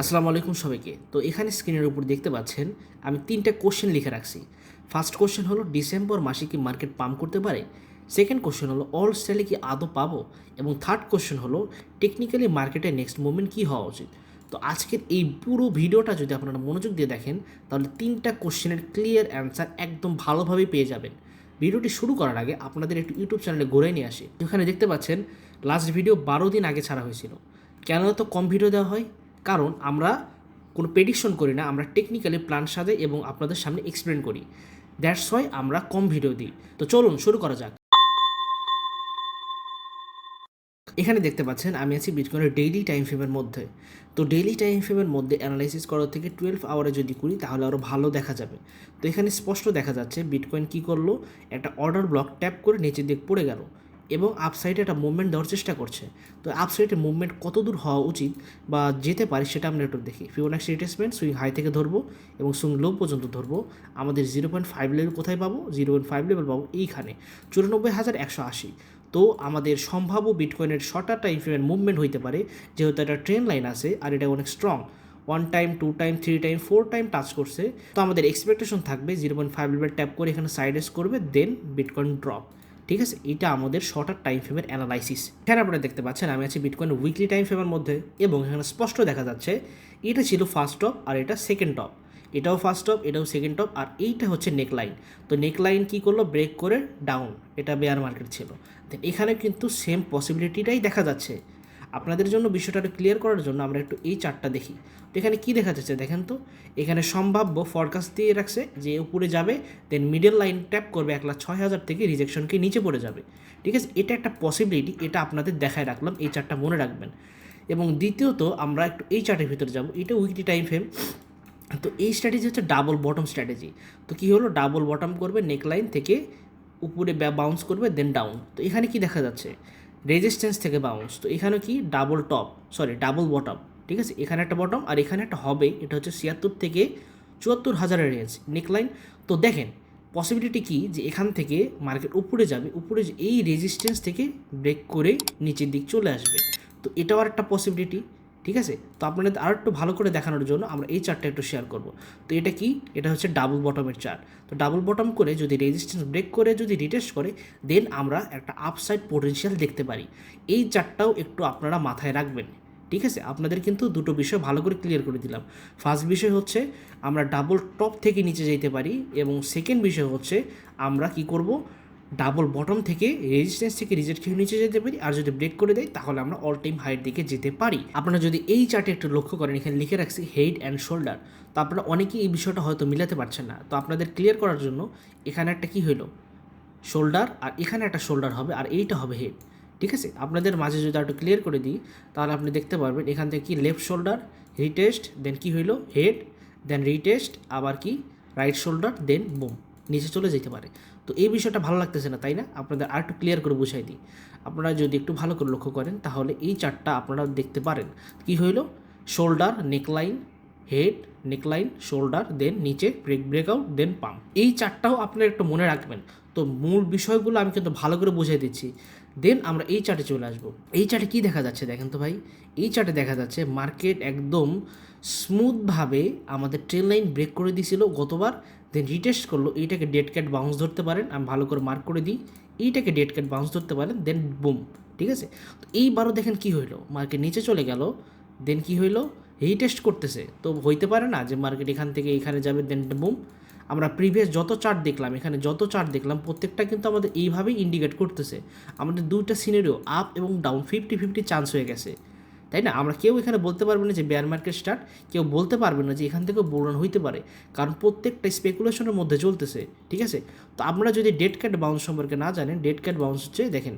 আসসালামু আলাইকুম সবাইকে। তো এখানে স্ক্রিনের উপর দেখতে পাচ্ছেন, আমি তিনটা কোশ্চেন লিখে রাখছি। ফার্স্ট কোশ্চেন হলো ডিসেম্বর মাসে কি মার্কেট পাম্প করতে পারে? সেকেন্ড কোশ্চেন হলো অল স্টাইলে কি আদৌ পাবো? এবং থার্ড কোশ্চেন হলো টেকনিক্যালি মার্কেটের নেক্সট মুভমেন্ট কী হওয়া উচিত? তো আজকের এই পুরো ভিডিওটা যদি আপনারা মনোযোগ দিয়ে দেখেন, তাহলে তিনটা কোশ্চেনের ক্লিয়ার অ্যান্সার একদম ভালোভাবেই পেয়ে যাবেন। ভিডিওটি শুরু করার আগে আপনাদের একটু ইউটিউব চ্যানেলে ঘুরে নিয়ে আসি। এখানে দেখতে পাচ্ছেন লাস্ট ভিডিও বারো দিন আগে ছাড়া হয়েছিল। কেন এত কম ভিডিও দেওয়া হয়? কারণ আমরা কোনো প্রেডিকশন করি না, আমরা টেকনিক্যালি প্ল্যান সাজে এবং আপনাদের সামনে এক্সপ্লেন করি। দ্যাটস ওয়াই আমরা কম ভিডিও দিই। তো চলুন, শুরু করা যাক। এখানে দেখতে পাচ্ছেন, আমি আছি বিটকয়েনের ডেইলি টাইম ফ্রেমের মধ্যে। তো ডেইলি টাইম ফ্রেমের মধ্যে অ্যানালাইসিস করার থেকে টুয়েলভ আওয়ারে যদি করি, তাহলে আরও ভালো দেখা যাবে। তো এখানে স্পষ্ট দেখা যাচ্ছে বিটকয়েন কী করল? একটা অর্ডার ব্লক ট্যাপ করে নিচের দিক পড়ে গেল। এবং আপসাইডে একটা মুভমেন্ট দেওয়ার চেষ্টা করছে। তো আপসাইডের মুভমেন্ট কত দূর হওয়া উচিত বা যেতে পারে সেটা আমরা একটু দেখি। ফিবোনাক্সি রিটেসমেন্ট সুইং হাই থেকে ধরবো এবং সুইং লো পর্যন্ত ধরবো। আমাদের জিরো পয়েন্ট ফাইভ লেভেল কোথায় পাবো? জিরো পয়েন্ট ফাইভ লেভেল পাবো এইখানে। চুরানব্বই হাজার একশো আশি। তো আমাদের সম্ভাব্য বিটকয়েনের শর্টার টাইম ফ্রেমের মুভমেন্ট হইতে পারে। যেহেতু একটা ট্রেন লাইন আছে আর এটা অনেক strong one time two time three time four time touch করছে। তো আমাদের এক্সপেকটেশন থাকবে zero point five level tap করে এখানে সাইডেস করবে দেন বিটকয়েন ড্রপ ঠিক আছে? এটা আমাদের শর্টার টাইম ফ্রেমের অ্যানালাইসিস এখানে আপনারা দেখতে পাচ্ছেন, আমি আছি বিটকয়েন উইকলি টাইম ফ্রেমের মধ্যে এবং এখানে স্পষ্ট দেখা যাচ্ছে, এটা ছিল ফার্স্ট টপ আর এটা সেকেন্ড টপ এটাও ফার্স্ট টপ এটাও সেকেন্ড টপ আর এইটা হচ্ছে নেক লাইন তো নেক লাইন কী করল? ব্রেক করে ডাউন এটা বেয়ার মার্কেট ছিল। দেন এখানে কিন্তু সেম পসিবিলিটিটাই দেখা যাচ্ছে। আপনাদের জন্য বিষয়টা ক্লিয়ার করার জন্য আমরা একটু এই চারটা দেখি। তো এখানে কী দেখা যাচ্ছে দেখেন তো? এখানে সম্ভাব্য ফরকাস্ট দিয়ে রাখছে যে উপরে যাবে দেন মিডল লাইন ট্যাপ করবে এক লাখ ছয় হাজার থেকে রিজেকশনকে নিচে পড়ে যাবে। ঠিক আছে? এটা একটা পসিবিলিটি এটা আপনাদের দেখায় রাখলাম, এই চারটা মনে রাখবেন। এবং দ্বিতীয়ত আমরা একটু এই চার্টের ভিতরে যাব, এটা উইকলি টাইম ফ্রেম তো এই স্ট্র্যাটেজি হচ্ছে ডাবল বটম স্ট্র্যাটেজি তো কী হলো? ডাবল বটম করবে নেকলাইন থেকে উপরে বাউন্স করবে দেন ডাউন তো এখানে কি দেখা যাচ্ছে? রেজিস্ট্যান্স থেকে বাউন্স তো এখানে কি? Double top sorry double bottom ঠিক আছে? এখানে একটা বটম আর এখানে একটা হবে, এটা হচ্ছে ছিয়াত্তর থেকে চুয়াত্তর হাজারের রেঞ্জ নেকলাইন তো দেখেন পসিবিলিটি কি? যে এখান থেকে মার্কেট উপরে যাবে, উপরে এই রেজিস্ট্যান্স থেকে ব্রেক করে নিচের দিক চলে আসবে। তো এটাও আর একটা পসিবিলিটি ঠিক আছে? তো আপনাদের আরও একটু ভালো করে দেখানোর জন্য আমরা এই চার্টটা একটু শেয়ার করব। তো এটা কি? এটা হচ্ছে ডাবল বটমের চার্ট তো ডাবল বটম করে যদি রেজিস্ট্যান্স ব্রেক করে, যদি রিটেস্ট করে দেন আমরা একটা আপসাইড পোটেনশিয়াল দেখতে পারি। এই চার্টটাও একটু আপনারা মাথায় রাখবেন। ঠিক আছে? আপনাদের কিন্তু দুটো বিষয় ভালো করে ক্লিয়ার করে দিলাম। ফার্স্ট বিষয় হচ্ছে, আমরা ডাবল টপ থেকে নিচে যেতে পারি এবং সেকেন্ড বিষয় হচ্ছে, আমরা কি করব? ডাবল বটম থেকে রেজিস্ট্যান্স থেকে রিজেক্ট খেয়ে নিচে যেতে পারি। আর যদি ব্রেক করে দেয়, তাহলে আমরা অল টাইম হাইট দিকে যেতে পারি। আপনারা যদি এই চার্টে একটু লক্ষ্য করেন, এখানে লিখে রাখছি হেড অ্যান্ড শোল্ডার তো আপনারা অনেকেই এই বিষয়টা হয়তো মিলাতে পারছেন না। তো আপনাদের ক্লিয়ার করার জন্য এখানে একটা কি হলো? শোল্ডার আর এখানে একটা শোল্ডার হবে আর এইটা হবে হেড ঠিক আছে? আপনাদের মাঝে যদি একটু ক্লিয়ার করে দিই, তাহলে আপনি দেখতে পারবেন এখান থেকে কি লেফট শোল্ডার রিটেস্ট দেন কি হইল? হেড দেন রিটেস্ট আবার কি রাইট শোল্ডার দেন বুম নিচে চলে যেতে পারে। তো এই বিষয়টা ভালো লাগতেছে না, তাই না? আপনাদের আর একটু ক্লিয়ার করে বুঝাই দিই। আপনারা যদি একটু ভালো করে লক্ষ্য করেন, তাহলে এই চারটা আপনারা দেখতে পারেন। কি হইল? Shoulder neckline head neckline shoulder then নিচে ব্রেক ব্রেকআউট দেন পাম্প এই চারটাও আপনারা একটু মনে রাখবেন। তো মূল বিষয়গুলো আমি কিন্তু ভালো করে বুঝিয়ে দিচ্ছি। দেন আমরা এই চার্টে চলে আসব। এই চার্টে কী দেখা যাচ্ছে দেখেন তো ভাই? এই চার্টে দেখা যাচ্ছে মার্কেট একদম স্মুথভাবে আমাদের ট্রেন লাইন ব্রেক করে দিয়েছিল গতবার। দেন রিটেস্ট করল, এইটাকে ডেড ক্যাট বাউন্স ধরতে পারেন, আমি ভালো করে মার্ক করে দিই, এইটাকে ডেড ক্যাট বাউন্স ধরতে পারেন দেন বুম ঠিক আছে? তো এইবারও দেখেন কি হইল মার্কেট নিচে চলে গেল দেন কি হইল? রিটেস্ট করতেছে, তো হইতে পারে না যে মার্কেট এখান থেকে এখানে যাবে দেন বুম আমরা প্রিভিয়াস যত চার্ট দেখলাম, এখানে যত চার্ট দেখলাম, প্রত্যেকটা কিন্তু আমাদের এইভাবেই ইন্ডিকেট করতেছে। আমাদের দুইটা সিনারিও আপ এবং ডাউন ফিফটি ফিফটি চান্স হয়ে গেছে। তাই না? আমরা কেউ এখানে বলতে পারব না যে বেয়ার মার্কেট স্টার্ট কেউ বলতে পারবে না যে এখান থেকে বোরন হইতে পারে, কারণ প্রত্যেকটা স্পেকুলেশনের মধ্যে চলতেছে, ঠিক আছে? তো আমরা যদি ডেট ক্যাট বাউন্স সম্পর্কে না জানেন ডেট ক্যাট বাউন্স হচ্ছে, দেখেন,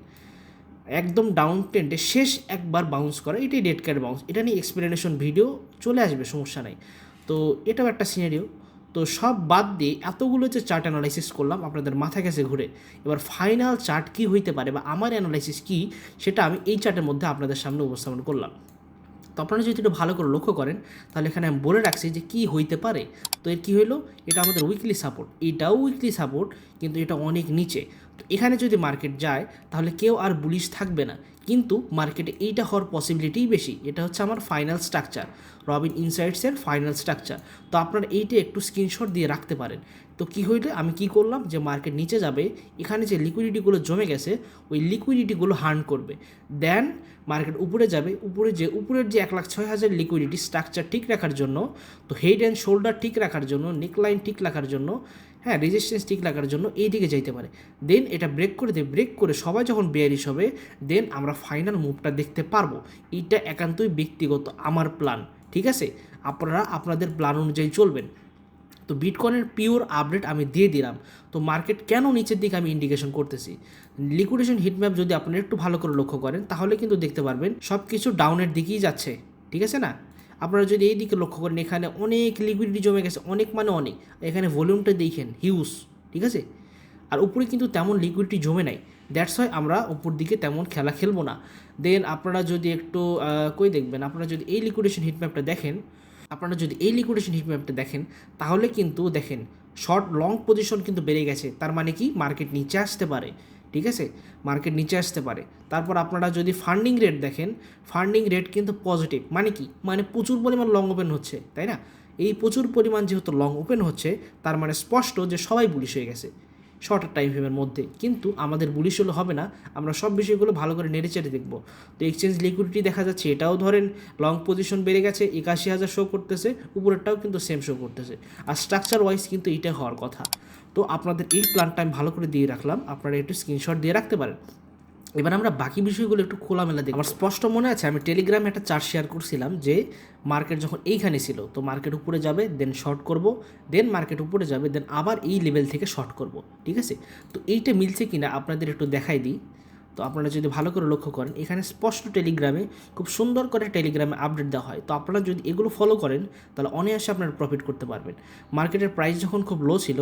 একদম ডাউন টেন্টে শেষ একবার বাউন্স করা, এটাই ডেট ক্যাট বাউন্স এটা নিয়ে এক্সপ্লেনেশন ভিডিও চলে আসবে, সমস্যা নাই। তো এটাও একটা সিনারিও তো সব বাদ দিয়ে এতগুলো যে চার্ট অ্যানালাইসিস করলাম আপনাদের মাথা গেছে ঘুরে, এবার ফাইনাল চার্ট কী হইতে পারে বা আমার অ্যানালাইসিস কী, সেটা আমি এই চার্টের মধ্যে আপনাদের সামনে উপস্থাপন করলাম। তো আপনারা যদি একটু ভালো করে লক্ষ্য করেন, তাহলে এখানে আমি বলে রাখছি যে কী হইতে পারে। তো এর কী হইল? এটা আমাদের উইকলি সাপোর্ট এটাও উইকলি সাপোর্ট কিন্তু এটা অনেক নিচে। তো এখানে যদি মার্কেট যায়, তাহলে কেউ আর বুলিশ থাকবে না। কিন্তু মার্কেটে এইটা হওয়ার পসিবিলিটিই বেশি। এটা হচ্ছে আমার ফাইনাল স্ট্রাকচার রবিন ইনসাইটসের ফাইনাল স্ট্রাকচার তো আপনারা এইটা একটু স্ক্রিনশট দিয়ে রাখতে পারেন। তো কী হইলে? আমি কি করলাম? যে মার্কেট নিচে যাবে, এখানে যে লিকুইডিটিগুলো জমে গেছে, ওই লিকুইডিটিগুলো হার্ন করবে। দেন মার্কেট উপরে যাবে, উপরে যে, উপরের যে এক লাখ ছয় হাজার লিকুইডিটি স্ট্রাকচার ঠিক রাখার জন্য, তো হেড অ্যান্ড শোল্ডার ঠিক রাখার জন্য নেকলাইন ঠিক রাখার জন্য হ্যাঁ রেজিস্ট্যান্স ঠিক রাখার জন্য এই দিকে যাইতে পারে। দেন এটা ব্রেক করে দিয়ে ব্রেক করে সবাই যখন বেয়ারিশ হবে দেন আমরা ফাইনাল মুভটা দেখতে পারব। এইটা একান্তই ব্যক্তিগত, আমার প্ল্যান ঠিক আছে? আপনারা আপনাদের প্ল্যান অনুযায়ী চলবেন। তো বিটকয়েনের পিওর আপডেট আমি দিয়ে দিলাম। তো মার্কেট কেন নিচের দিকে আমি ইন্ডিকেশন করতেছি? লিকুইডেশন হিটম্যাপ যদি আপনারা একটু ভালো করে লক্ষ্য করেন, তাহলে কিন্তু দেখতে পারবেন সব কিছু ডাউনের দিকেই যাচ্ছে, ঠিক আছে না? আপনারা যদি এই দিকে লক্ষ্য করেন, এখানে অনেক লিকুইডিটি জমে গেছে, অনেক মানে অনেক। এখানে ভলিউমটা দেখেন হিউজ ঠিক আছে? আর উপরে কিন্তু তেমন লিকুইডিটি জমে নাই। দ্যাটস হয় আমরা উপর দিকে তেমন খেলা খেলব না। দেন আপনারা যদি একটু কই দেখবেন, আপনারা যদি এই লিকুইডেশন হিটম্যাপটা দেখেন, আপনারা যদি এই লিকুইডেশন হিটম্যাপটা দেখেন, তাহলে কিন্তু দেখেন শর্ট লং পজিশন কিন্তু বেড়ে গেছে। তার মানে কি? মার্কেট নিচে আসতে পারে। ঠিক আছে? মার্কেট নিচে আসতে পারে। তারপর আপনারা যদি ফান্ডিং রেট দেখেন ফান্ডিং রেট কিন্তু পজিটিভ মানে কি? মানে প্রচুর পরিমাণ লং ওপেন হচ্ছে, তাই না? এই প্রচুর পরিমাণ যেহেতু লং ওপেন হচ্ছে, তার মানে স্পষ্ট যে সবাই বুলিশ হয়ে গেছে। শর্টার টাইম ফ্রেমের মধ্যে। কিন্তু আমাদের বুলিশ হলে হবে না, আমরা সব বিষয়গুলো ভালো করে নেড়ে চেড়ে দেখব। তো এক্সচেঞ্জ লিকুইডিটি দেখা যাচ্ছে, এটাও ধরেন লং পজিশন বেড়ে গেছে, একাশি হাজার শো করতেছে, উপরেরটাও কিন্তু সেম শো করতেছে। আর স্ট্রাকচার ওয়াইজ কিন্তু এটা হওয়ার কথা। তো আপনাদের এই প্ল্যানটা আমি ভালো করে দিয়ে রাখলাম, আপনারা একটু স্ক্রিনশট দিয়ে রাখতে পারেন। এবার আমরা বাকি বিষয়গুলো একটু খোলামেলা দেখি আমার স্পষ্ট মনে আছে, আমি টেলিগ্রামে একটা চার্ট শেয়ার করছিলাম যে মার্কেট যখন এইখানে ছিল, তো মার্কেট উপরে যাবে দেন শর্ট করব দেন মার্কেট উপরে যাবে দেন আবার এই লেভেল থেকে শর্ট করব, ঠিক আছে? তো এইটা মিলছে কিনা আপনাদের একটু দেখাই দিই। তো আপনারা যদি ভালো করে লক্ষ্য করেন, এখানে স্পষ্ট টেলিগ্রামে খুব সুন্দর করে টেলিগ্রামে আপডেট দেওয়া হয়। তো আপনারা যদি এগুলো ফলো করেন, তাহলে অনায়াসে আপনারা প্রফিট করতে পারবেন। মার্কেটের প্রাইস যখন খুব লো ছিল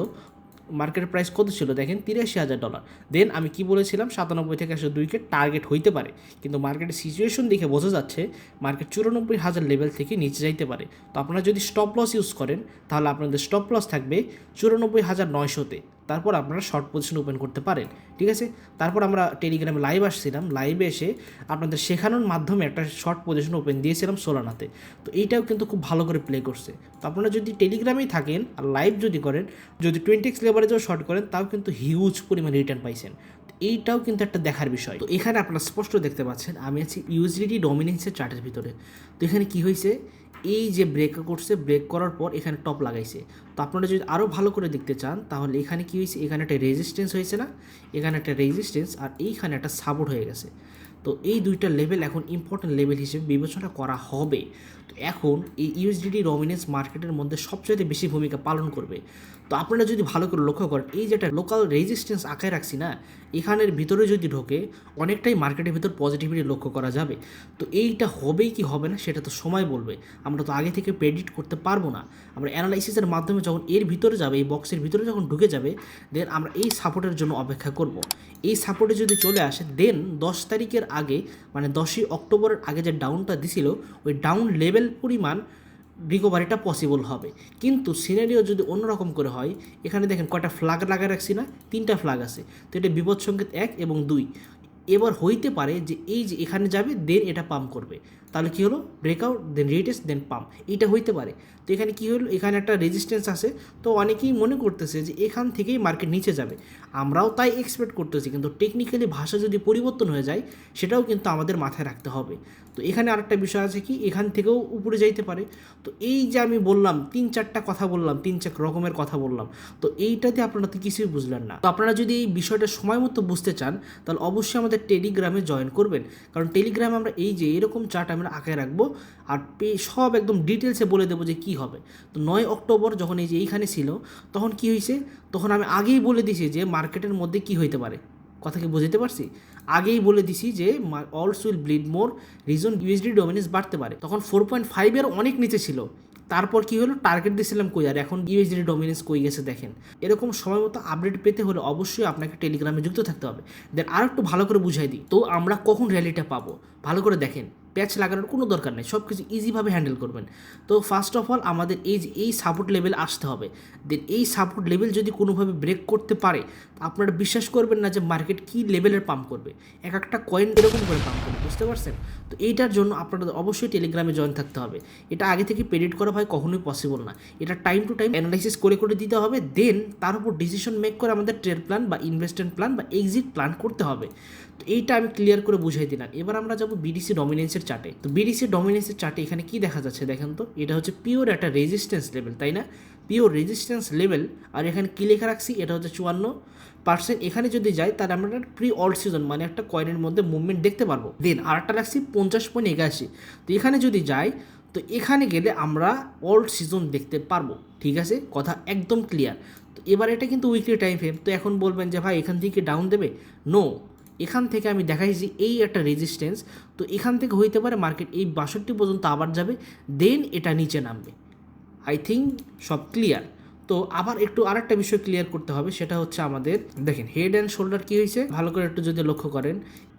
মার্কেটের প্রাইস কত ছিল? দেখেন তিরাশি হাজার ডলার। দেন আমি কি বলেছিলাম? সাতানব্বই থেকে একশো দুইকে টার্গেট হইতে পারে। কিন্তু মার্কেটের সিচুয়েশন দেখে বোঝা যাচ্ছে মার্কেট চুরানব্বই হাজার লেভেল থেকে নিচে যাইতে পারে। তো আপনারা যদি স্টপ লস ইউজ করেন, তাহলে আপনাদের স্টপ লস থাকবে চুরানব্বই হাজার নয়শোতে তারপর আপনারা শর্ট পজিশন ওপেন করতে পারেন, ঠিক আছে? তারপর আমরা টেলিগ্রামে লাইভ আসছিলাম লাইভে এসে আপনাদের শেখানোর মাধ্যমে একটা শর্ট পজিশন ওপেন দিয়েছিলাম সোলানাতে তো এইটাও কিন্তু খুব ভালো করে প্লে করছে। তো আপনারা যদি টেলিগ্রামেই থাকেন আর লাইভ যদি করেন, যদি টোয়েন্টি এক্স লেভারেজও শর্ট করেন, তাও কিন্তু হিউজ পরিমাণ রিটার্ন পাইছেন। এইটাও কিন্তু একটা দেখার বিষয়। তো এখানে আপনারা স্পষ্ট দেখতে পাচ্ছেন, আমি আছি ইউজিডি ডমিনেন্সের চার্টের ভিতরে। তো এখানে কি হয়েছে এই যে ব্রেক করছে ব্রেক করার পর এখানে টপ লাগাইছে। তো আপনারা যদি আরও ভালো করে দেখতে চান, তাহলে এখানে কী হয়েছে? এখানে একটা রেজিস্ট্যান্স হয়েছে না? এখানে একটা রেজিস্ট্যান্স আর এইখানে একটা সাপোর্ট হয়ে গেছে। তো এই দুইটা লেভেল এখন ইম্পর্টেন্ট লেভেল হিসেবে বিবেচনা করা হবে। তো এখন এই ইউএসডিটি ডমিনেন্স মার্কেটের মধ্যে সবচেয়ে বেশি ভূমিকা পালন করবে। তো আপনারা যদি ভালো করে লক্ষ্য করেন, এই যেটা লোকাল রেজিস্ট্যান্স আঁকায় রাখছি না, এখানের ভিতরে যদি ঢোকে, অনেকটাই মার্কেটের ভিতর পজিটিভিটি লক্ষ্য করা যাবে। তো এইটা হবেই কি হবে না, সেটা তো সময় বলবে। আমরা তো আগে থেকে প্রেডিক্ট করতে পারব না। আমরা অ্যানালাইসিসের মাধ্যমে যখন এর ভিতরে যাবে, এই বক্সের ভিতরে যখন ঢুকে যাবে দেন আমরা এই সাপোর্টের জন্য অপেক্ষা করব। এই সাপোর্টে যদি চলে আসে দেন দশ তারিখের আগে মানে দশই অক্টোবরের আগে যে ডাউনটা দিছিল, ওই ডাউন লেভেল পরিমাণ রিকভারিটা পসিবল হবে। কিন্তু সিনারিও যদি অন্যরকম করে হয়, এখানে দেখেন কয়টা ফ্লাগ লাগা রাখছি না, তিনটা ফ্লাগ আছে। তো এটা বিপদ সংকেত এক এবং দুই। এবার হইতে পারে যে এই যে এখানে যাবে দেন এটা পাম্প করবে। তাহলে কী হলো? Breakout then retest then pump এইটা হইতে পারে। তো এখানে কী হলো এখানে একটা রেজিস্ট্যান্স আছে। তো অনেকেই মনে করতেছে যে এখান থেকেই মার্কেট নিচে যাবে। আমরাও তাই এক্সপেক্ট করতেছি। কিন্তু টেকনিক্যালি ভাষা যদি পরিবর্তন হয়ে যায়, সেটাও কিন্তু আমাদের মাথায় রাখতে হবে। তো এখানে আরেকটা বিষয় আছে কি? এখান থেকেও উপরে যাইতে পারে। তো এই যে আমি বললাম, তিন চারটা কথা বললাম, তিন চার রকমের কথা বললাম। তো এইটাতে আপনারা তো কিছুই বুঝলেন না। তো আপনারা যদি এই বিষয়টা সময় মতো বুঝতে চান, তাহলে অবশ্যই আমাদের টেলিগ্রামে জয়েন করবেন। কারণ টেলিগ্রামে আমরা এই যে এরকম চার্ট আমরা আঁকায় রাখব আর পে- সব একদম ডিটেলসে বলে দেবো যে কি হবে। তো নয় অক্টোবর যখন এই যে এইখানে ছিল, তখন কি হয়েছে? তখন আমি আগেই বলে দিয়েছি যে মার্কেটের মধ্যে কি হইতে পারে। কথা কি বুঝতে পারছি? আগেই বলে দিছি যে alts will bleed more reason USD dominance বাড়তে পারে। তখন ফোর পয়েন্ট ফাইভের অনেক নিচে ছিল। তারপর কি হলো? টার্গেট দিয়েছিলাম কই? আর এখন ইউএসডি ডমিনেন্স কই গেছে দেখেন। এরকম সময় মতো আপডেট পেতে হলে অবশ্যই আপনাকে টেলিগ্রামে যুক্ত থাকতে হবে। দেন আর একটু ভালো করে বুঝাই দিই। তো আমরা কখন র্যালিটা পাবো? ভালো করে দেখেন। প্যাচ লাগানোর কোনো দরকার নেই সব কিছু ইজিভাবে হ্যান্ডেল করবেন। তো ফার্স্ট অফ অল আমাদের এই এই সাপোর্ট লেভেল আসতে হবে। দেন এই সাপোর্ট লেভেল যদি কোনোভাবে ব্রেক করতে পারে, আপনারা বিশ্বাস করবেন না যে মার্কেট কী লেভেলের পাম্প করবে। এক একটা কয়েন এরকম করে পাম্প করবে, বুঝতে পারছেন? তো এইটার জন্য আপনাদের অবশ্যই টেলিগ্রামে জয়েন থাকতে হবে। এটা আগে থেকে প্রেডিট করা ভাই কখনোই পসিবল না। এটা টাইম টু টাইম অ্যানালাইসিস করে করে দিতে হবে দেন তার উপর ডিসিশন মেক করে আমাদের ট্রেড প্ল্যান বা ইনভেস্টমেন্ট প্ল্যান বা এক্সিট প্ল্যান করতে হবে। তো এইটা আমি ক্লিয়ার করে বুঝাই দিলাম। এবার আমরা যাব বিডিসি ডমিনেন্সের চার্টে তো বিডিসি ডমিনেন্সের চার্টে এখানে কি দেখা যাচ্ছে দেখেন তো? এটা হচ্ছে পিওর একটা রেজিস্ট্যান্স লেভেল তাই না? পিওর রেজিস্ট্যান্স লেভেল আর এখানে কী লেখা রাখছি? এটা হচ্ছে চুয়ান্ন পার্সেন্ট এখানে যদি যাই, তাহলে আমরা একটা প্রি অল সিজন মানে একটা কয়েনের মধ্যে মুভমেন্ট দেখতে পারব। দেন আরেকটা রাখছি পঞ্চাশ পয়েন্ট একাশি। তো এখানে যদি যাই, তো এখানে গেলে আমরা অল সিজন দেখতে পারব। ঠিক আছে? কথা একদম ক্লিয়ার তো এবার এটা কিন্তু উইকলি টাইম ফ্রেম তো এখন বলবেন যে, ভাই, এখান থেকে ডাউন দেবে? নো এখান থেকে আমি দেখাইছি এই একটা রেজিস্ট্যান্স তো এখান থেকে হইতে পারে মার্কেট এই বাষট্টি পর্যন্ত আবার যাবে দেন এটা নিচে নামবে। আই থিঙ্ক সব ক্লিয়ার তো আবার একটু আরেকটা বিষয় ক্লিয়ার করতে হবে, সেটা হচ্ছে আমাদের, দেখেন হেড অ্যান্ড শোল্ডার কি হয়েছে? ভালো করে একটু যদি লক্ষ্য করেন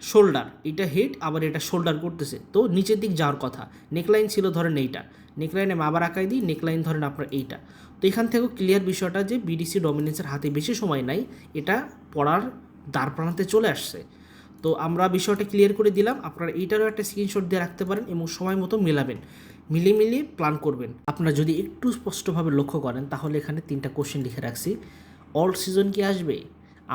শোল্ডার এটা হেড আবার এটা শোল্ডার করতেছে। তো নিচের দিক যাওয়ার কথা নেকলাইন ছিল ধরেন এইটা নেকলাইনে আমি আবার আঁকাই দিই নেকলাইন ধরেন আপনার এইটা। তো এখান থেকেও ক্লিয়ার বিষয়টা যে বিডিসি ডমিনেন্সের হাতে বেশি সময় নাই, এটা পড়ার দ্বার প্রান্তে চলে আসছে। তো আমরা বিষয়টা ক্লিয়ার করে দিলাম। আপনারা এইটারও একটা স্ক্রিনশট দিয়ে রাখতে পারেন এবং সময় মতো মেলাবেন। মিলিয়ে মিলিয়ে প্ল্যান করবেন। আপনারা যদি একটু স্পষ্টভাবে লক্ষ্য করেন, তাহলে এখানে তিনটা কোশ্চেন লিখে রাখছি। অল সিজন কি আসবে?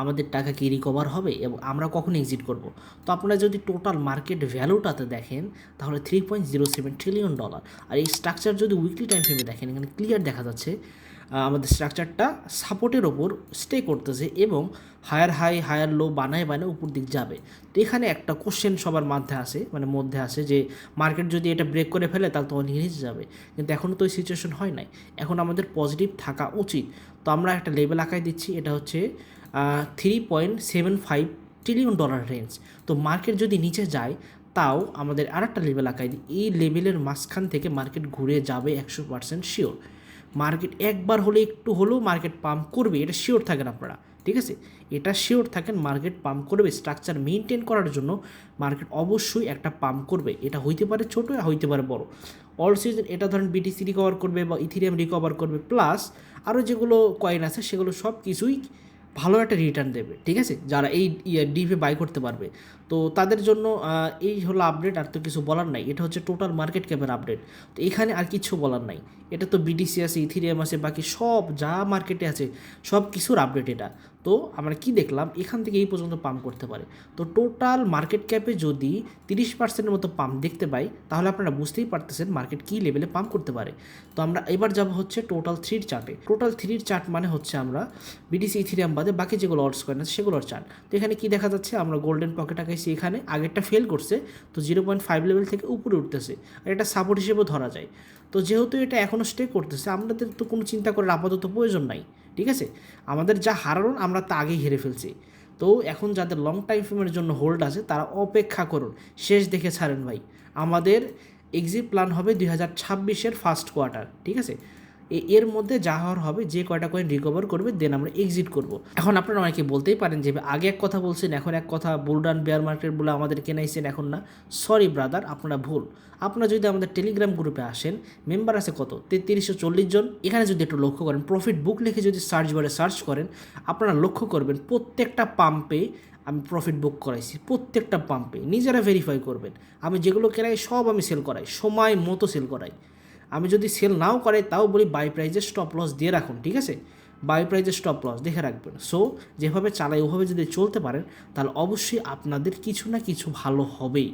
আমাদের টাকা কি রিকভার হবে? এবং আমরা কখন এক্সিট করব? তো আপনারা যদি টোটাল মার্কেট ভ্যালুটাতে দেখেন, তাহলে three point zero seven trillion dollar আর এই স্ট্রাকচার যদি উইকলি টাইম ফ্রেমে দেখেন, এখানে ক্লিয়ার দেখা যাচ্ছে আমাদের স্ট্রাকচারটা সাপোর্টের ওপর স্টে করতেছে এবং হায়ার হাই হায়ার লো বানায় বানায় উপর দিক যাবে। তো এখানে একটা কোশ্চেন সবার মধ্যে আসে মানে মধ্যে আসে যে মার্কেট যদি এটা ব্রেক করে ফেলে তাহলে তো অনেক নিচে যাবে। কিন্তু এখনও তো ওই সিচুয়েশন হয় নাই। এখন আমাদের পজিটিভ থাকা উচিত। তো আমরা একটা লেভেল আঁকায় দিচ্ছি, এটা হচ্ছে three point seven five trillion dollar range তো মার্কেট যদি নিচে যায়, তাও আমাদের আর একটা লেভেল আঁকায় দিই এই লেভেলের মাঝখান থেকে মার্কেট ঘুরে যাবে একশো পার্সেন্ট শিওর মার্কেট একবার হলে একটু হলেও মার্কেট পাম্প করবে, এটা শিওর থাকেন আপনারা, ঠিক আছে? এটা শিওর থাকেন মার্কেট পাম্প করবে স্ট্রাকচার মেনটেন করার জন্য মার্কেট অবশ্যই একটা পাম্প করবে, এটা হইতে পারে ছোটো হইতে পারে বড়। অল সিজন এটা ধরেন বিটিসি রিকভার করবে বা ইথিরিয়াম রিকভার করবে প্লাস আরও যেগুলো কয়েন আছে সেগুলো সব কিছুই ভালো একটা রিটার্ন দেবে, ঠিক আছে? যারা এই ডিপে বাই করতে পারবে। তো তাদের জন্য এই হলো আপডেট আর তো কিছু বলার নাই। এটা হচ্ছে টোটাল মার্কেট ক্যাপের আপডেট তো এখানে আর কিছু বলার নাই। এটা তো বিডিসি আছে ইথিরিয়াম আছে, বাকি সব যা মার্কেটে আছে, সব কিছুর আপডেট এটা। তো আমরা কি দেখলাম? এখান থেকে এই পর্যন্ত পাম্প করতে পারে। তো টোটাল মার্কেট ক্যাপে যদি তিরিশ পার্সেন্টের মতো পাম্প দেখতে পাই, তাহলে আপনারা বুঝতেই পারতেছেন মার্কেট কী লেভেলে পাম্প করতে পারে। তো আমরা এবার যাব হচ্ছে টোটাল থ্রির চার্টে টোটাল থ্রির চার্ট মানে হচ্ছে আমরা বিডিসি ইথিরিয়াম বাদে বাকি যেগুলো অর্ডস কয়েন আছে সেগুলোর চার্ট তো এখানে কি দেখা যাচ্ছে? আমরা গোল্ডেন পকেট আঁকাইছি এখানে, আগেরটা ফেল করছে, তো জিরো পয়েন্ট ফাইভ লেভেল থেকে উপরে উঠতেছে। আর এটা সাপোর্ট হিসেবেও ধরা যায়। তো যেহেতু এটা এখনও স্টে করতেছে, আমাদের তো কোনো চিন্তা করার আপাতত প্রয়োজন নাই, ঠিক আছে? আমাদের যা হারানোর আমরা তা আগেই হেরে ফেলছি। তো এখন যাদের লং টাইম ফ্রেমের জন্য হোল্ড আছে, তারা অপেক্ষা করুন, শেষ দেখে ছাড়েন ভাই। আমাদের এক্সিট প্ল্যান হবে দুই হাজার ছাব্বিশের ফার্স্ট কোয়ার্টার ঠিক আছে? এর মধ্যে যা হওয়ার হবে, যে কয়টা কয়েন রিকভার করবে দেন আমরা এক্সিট করব। এখন আপনারা অনেকে বলতেই পারেন যে, আগে এক কথা বলছেন, এখন এক কথা বুলডান বেয়ার মার্কেট বলে আমাদের কেনাইছেন এখন না? সরি ব্রাদার আপনারা ভুল। আপনারা যদি আমাদের টেলিগ্রাম গ্রুপে আসেন মেম্বার আছে কত? তেত্রিশশো চল্লিশ জন। এখানে যদি একটু লক্ষ্য করেন প্রফিট বুক লিখে যদি সার্চ বারে সার্চ করেন, আপনারা লক্ষ্য করবেন, প্রত্যেকটা পাম্পে আমি প্রফিট বুক করাইছি। প্রত্যেকটা পাম্পে নিজেরা ভেরিফাই করবেন। আমি যেগুলো কেনাই, সব আমি সেল করাই। সময় মতো সেল করাই। আমি যদি সেল নাও করে, তাও বলি বাই প্রাইজে স্টপ লস দিয়ে রাখুন, ঠিক আছে? বাই প্রাইজে স্টপ লস দেখে রাখবেন। সো যেভাবে চালাই, ওভাবে যদি চলতে পারেন, তাহলে অবশ্যই আপনাদের কিছু না কিছু ভালো হবেই।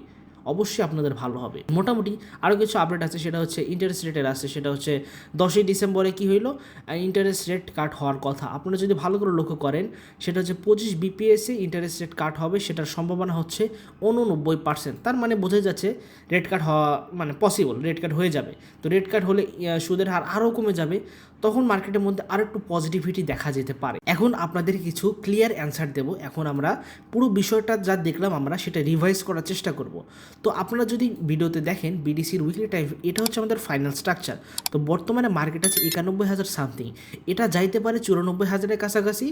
অবশ্যই আপনাদের ভালো হবে। মোটামুটি আরও কিছু আপডেট আছে, সেটা হচ্ছে ইন্টারেস্ট রেটের আছে সেটা হচ্ছে দশই ডিসেম্বরে কি হইল? ইন্টারেস্ট রেট কাট হওয়ার কথা। আপনারা যদি ভালো করে লক্ষ্য করেন, সেটা হচ্ছে পঁচিশ বিপিএসে ইন্টারেস্ট রেট কাট হবে, সেটার সম্ভাবনা হচ্ছে উননব্বই পার্সেন্ট তার মানে বোঝা যাচ্ছে রেট কাট হওয়া মানে পসিবল রেট কাট হয়ে যাবে। তো রেট কাট হলে সুদের হার আরও কমে যাবে। তখন মার্কেটের মধ্যে আরও একটু পজিটিভিটি দেখা যেতে পারে। এখন আপনাদের কিছু ক্লিয়ার অ্যান্সার দেব। এখন আমরা পুরো বিষয়টা যা দেখলাম আমরা, সেটা রিভাইজ করার চেষ্টা করব। তো আপনারা যদি ভিডিওতে দেখেন বিডিসির উইকলি টাইম এটা হচ্ছে আমাদের ফাইনাল স্ট্রাকচার তো বর্তমানে মার্কেট আছে একানব্বই হাজার সামথিং এটা যাইতে পারে চুরানব্বই হাজারের কাছাকাছি।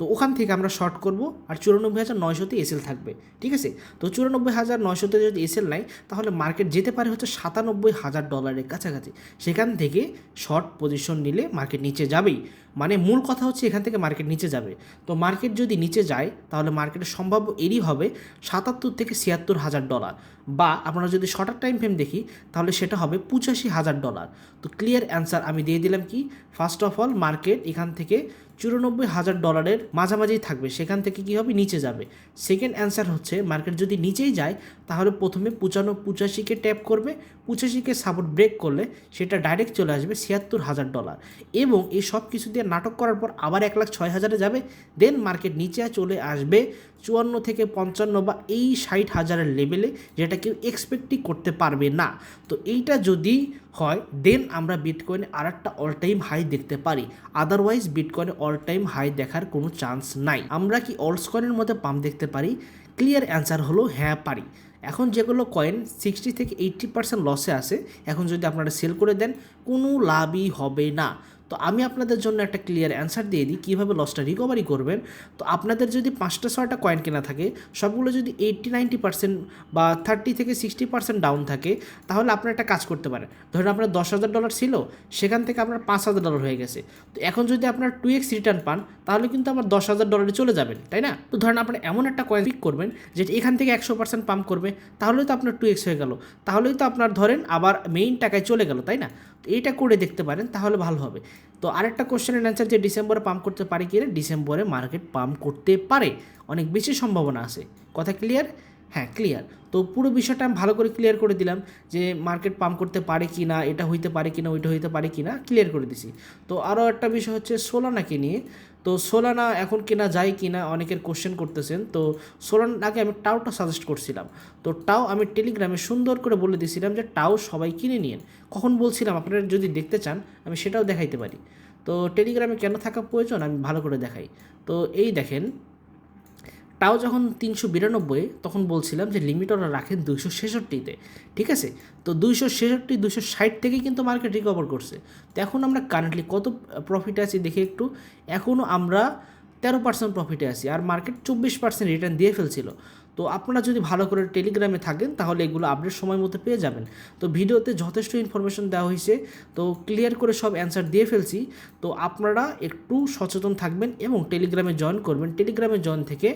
তো ওখান থেকে আমরা শর্ট করব আর চুরানব্বই হাজার নয়শোতে এসএল থাকবে, ঠিক আছে? তো চুরানব্বই হাজার নয়শোতে যদি এসএল নাই তাহলে মার্কেট যেতে পারে হচ্ছে সাতানব্বই হাজার ডলারের কাছাকাছি। সেখান থেকে শর্ট পজিশন নিলে মার্কেট নিচে যাবেই। মানে মূল কথা হচ্ছে এখান থেকে মার্কেট নিচে যাবে। তো মার্কেট যদি নিচে যায়, তাহলে মার্কেটের সম্ভাব্য এরই হবে সাতাত্তর থেকে ছিয়াত্তর হাজার ডলার বা আমরা যদি শর্টার টাইম ফ্রেম দেখি, তাহলে সেটা হবে পঁচাশি হাজার ডলার তো ক্লিয়ার অ্যান্সার আমি দিয়ে দিলাম কি? ফার্স্ট অফ অল মার্কেট এখান থেকে চুরানব্বই হাজার ডলারের মাঝামাঝি থাকবে, সেখান থেকে কী হবে? নিচে যাবে। সেকেন্ড অ্যান্সার হচ্ছে মার্কেট যদি নিচেই যায়, তাহলে প্রথমে পঁচানো পঁচাশিকে ট্যাপ করবে, পঁচাশিকে সাপোর্ট ব্রেক করলে সেটা ডাইরেক্ট চলে আসবে ছিয়াত্তর হাজার ডলার। এবং এই সব কিছু দিয়ে নাটক করার পর আবার এক লাখ ছয় হাজারে যাবে দেন মার্কেট নিচে চলে আসবে চুয়ান্ন থেকে পঞ্চান্ন বা এই ষাট হাজারের লেভেলে যেটা কেউ এক্সপেক্টই করতে পারবে না। তো এইটা যদি হয় দেন আমরা বিটকয়েনে আর একটা অল টাইম হাই দেখতে পারি। আদারওয়াইজ বিটকয়েনে অল টাইম হাই দেখার কোনো চান্স নাই। আমরা কি অলস কয়েনের মধ্যে পাম্প দেখতে পারি? ক্লিয়ার অ্যান্সার হলো হ্যাঁ পারি। এখন যেগুলো কয়েন সিক্সটি থেকে এইট্টি পার্সেন্ট লসে আসে এখন যদি আপনারা সেল করে দেন, কোনো লাভই হবে না। তো আমি আপনাদের জন্য একটা ক্লিয়ার অ্যান্সার দিয়ে দিই, কীভাবে লসটা রিকভারি করবেন। তো আপনাদের যদি পাঁচটা, ছয়টা কয়েন কেনা থাকে, সবগুলো যদি এইট্টি নাইনটি পার্সেন্ট বা থার্টি থেকে সিক্সটি পার্সেন্ট ডাউন থাকে, তাহলে আপনার একটা কাজ করতে পারেন। ধরুন আপনার দশ হাজার ডলার ছিল, সেখান থেকে আপনার পাঁচ হাজার ডলার হয়ে গেছে। তো এখন যদি আপনার টু এক্স রিটার্ন পান, তাহলে কিন্তু আবার দশ হাজার ডলারে চলে যাবেন, তাই না? তো ধরেন আপনি এমন একটা কয়েন পিক করবেন যেটা এখান থেকে একশো পার্সেন্ট পাম্প করবে, তাহলেই তো আপনার টু এক্স হয়ে গেল। তাহলেই তো আপনার ধরেন আবার মেইন টাকায় চলে গেল, তাই না? এইটা করে দেখতে পারেন, তাহলে ভালো হবে। তো আরেকটা কোশ্চেনের অ্যান্সার যে ডিসেম্বরে পাম্প করতে পারে কি ডিসেম্বরে মার্কেট পাম্প করতে পারে। অনেক বেশি সম্ভাবনা আছে। কথা ক্লিয়ার হ্যাঁ ক্লিয়ার তো পুরো বিষয়টা আমি ভালো করে ক্লিয়ার করে দিলাম যে মার্কেট পাম্প করতে পারে কি না, এটা হইতে পারে কি না, ওইটা হইতে পারে কি না ক্লিয়ার করে দিছি। তো আরও একটা বিষয় হচ্ছে সোলানাকে নিয়ে? তো সোলানা এখন কেনা যায় কি না অনেকের কোশ্চেন করতেছেন। তো সোলানাকে আমি টাওটা সাজেস্ট করছিলাম। তো টাও আমি টেলিগ্রামে সুন্দর করে বলে দিয়েছিলাম যে, টাও সবাই কিনে নিন কখন বলছিলাম, আপনারা যদি দেখতে চান, আমি সেটাও দেখাইতে পারি। তো টেলিগ্রামে কেন থাকা প্রয়োজন, আমি ভালো করে দেখাই। তো এই দেখেন তাও যখন তিনশো বিরানব্বই, তখন বলছিলাম যে লিমিট ওরা রাখেন দুইশো ছেষট্টিতে। ঠিক আছে? তো দুইশো ছেষট্টি, দুইশো ষাট থেকেই কিন্তু মার্কেট রিকভার করছে। তো এখন আমরা কারেন্টলি কত প্রফিট আছি দেখে একটু? এখনও আমরা তেরো পার্সেন্ট প্রফিটে আছি। আর মার্কেট চব্বিশ পার্সেন্ট রিটার্ন দিয়ে ফেলছিল। তো আপনারা যদি ভালো করে টেলিগ্রামে থাকেন, তাহলে এগুলো আপডেট সময় মতো পেয়ে যাবেন। তো ভিডিওতে যথেষ্ট ইনফরমেশন দেওয়া হয়েছে। তো ক্লিয়ার করে সব অ্যান্সার দিয়ে ফেলছি। তো আপনারা একটু সচেতন থাকবেন এবং টেলিগ্রামে জয়েন করবেন। টেলিগ্রামে জয়েন থেকে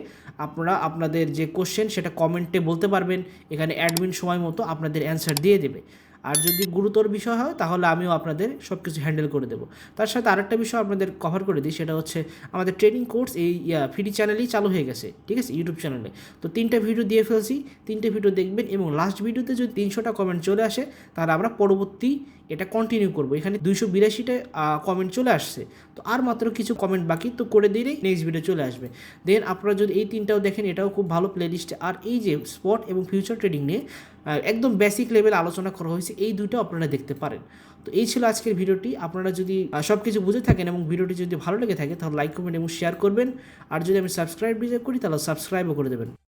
আপনারা আপনাদের যে কোশ্চেন সেটা কমেন্টে বলতে পারবেন। এখানে অ্যাডমিন সময় মতো আপনাদের অ্যান্সার দিয়ে দেবে। আর যদি গুরুতর বিষয় হয়, তাহলে আমিও আপনাদের সব কিছু হ্যান্ডেল করে দেবো। তার সাথে আরেকটা বিষয় আপনাদের কভার করে দিই, সেটা হচ্ছে আমাদের ট্রেনিং কোর্স এই ফ্রি চ্যানেলেই চালু হয়ে গেছে, ঠিক আছে? ইউটিউব চ্যানেলে তো তিনটা ভিডিও দিয়ে ফেলছি, তিনটে ভিডিও দেখবেন এবং লাস্ট ভিডিওতে যদি তিনশোটা কমেন্ট চলে আসে, তাহলে আমরা পরবর্তী এটা কন্টিনিউ করব। এখানে দুইশো বিরাশিটা কমেন্ট চলে আসছে। তো আর মাত্র কিছু কমেন্ট বাকি, তো করে দিলেই নেক্সট ভিডিও চলে আসবে। দেন আপনারা যদি এই তিনটাও দেখেন, এটাও খুব ভালো প্লেলিস্টে আর এই যে স্পট এবং ফিউচার ট্রেডিং নিয়ে একদম বেসিক লেভেল আলোচনা করা হয়েছে, এই দুটো আপনারা দেখতে পারেন। তো এই ছিল আজকের ভিডিওটি। আপনারা যদি সব কিছু বুঝে থাকেন এবং ভিডিওটি যদি ভালো লেগে থাকে, তাহলে লাইক কমেন্ট এবং শেয়ার করবেন। আর যদি আমি সাবস্ক্রাইব ডিজার্ভ করি, তাহলে সাবস্ক্রাইবও করে দেবেন।